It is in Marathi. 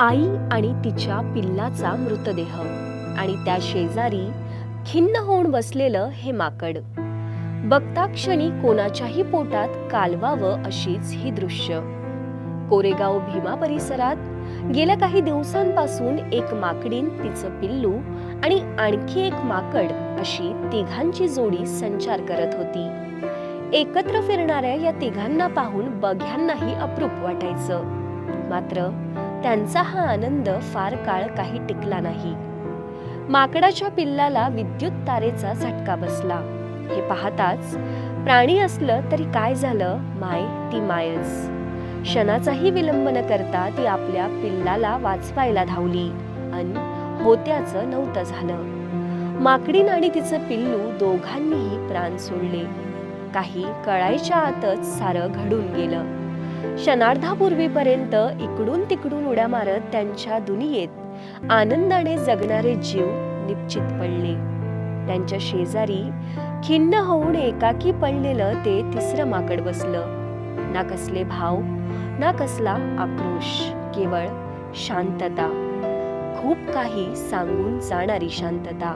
आई आणि तिच्या पिल्लाचा मृतदेह आणि त्या शेजारी खिन्न होऊन बसलेलं हे माकड. बघता क्षणी कोणाच्याही पोटात कालवावं अशीच ही दृश्य. कोरेगाव भीमा परिसरात गेल्या काही दिवसांपासून एक माकडीन तिचं पिल्लू आणि आणखी एक माकड अशी तिघांची जोडी संचार करत होती. एकत्र फिरणाऱ्या या तिघांना पाहून बघ्यांनाही अप्रूप वाटायचं. मात्र त्यांचा हा आनंद फार काळ काही टिकला नाही. माकडाच्या पिल्लाला विद्युत तारेचा झटका बसला. हे पाहताच प्राणी असलं तरी काय झालं? माय ती मायच. क्षणाचाही विलंब न करता ती आपल्या पिल्लाला वाचवायला धावली अन होत्याचं नव्हतं झालं. माकडीन आणि तिचं पिल्लू दोघांनीही प्राण सोडले. काही कळायच्या आतच सारं घडून गेलं. क्षणार्धापूर्वीपर्यंत इकडून तिकडून उड्या मारत त्यांच्या दुनियेत आनंदाने जगणारे जीव निश्चित पडले. त्यांच्या शेजारी खिन्न होऊन एकाकी पडलेलं ते तिसरं माकड बसलं. ना कसले भाव ना कसला आक्रोश केवळ शांतता. खूप काही सांगून जाणारी शांतता.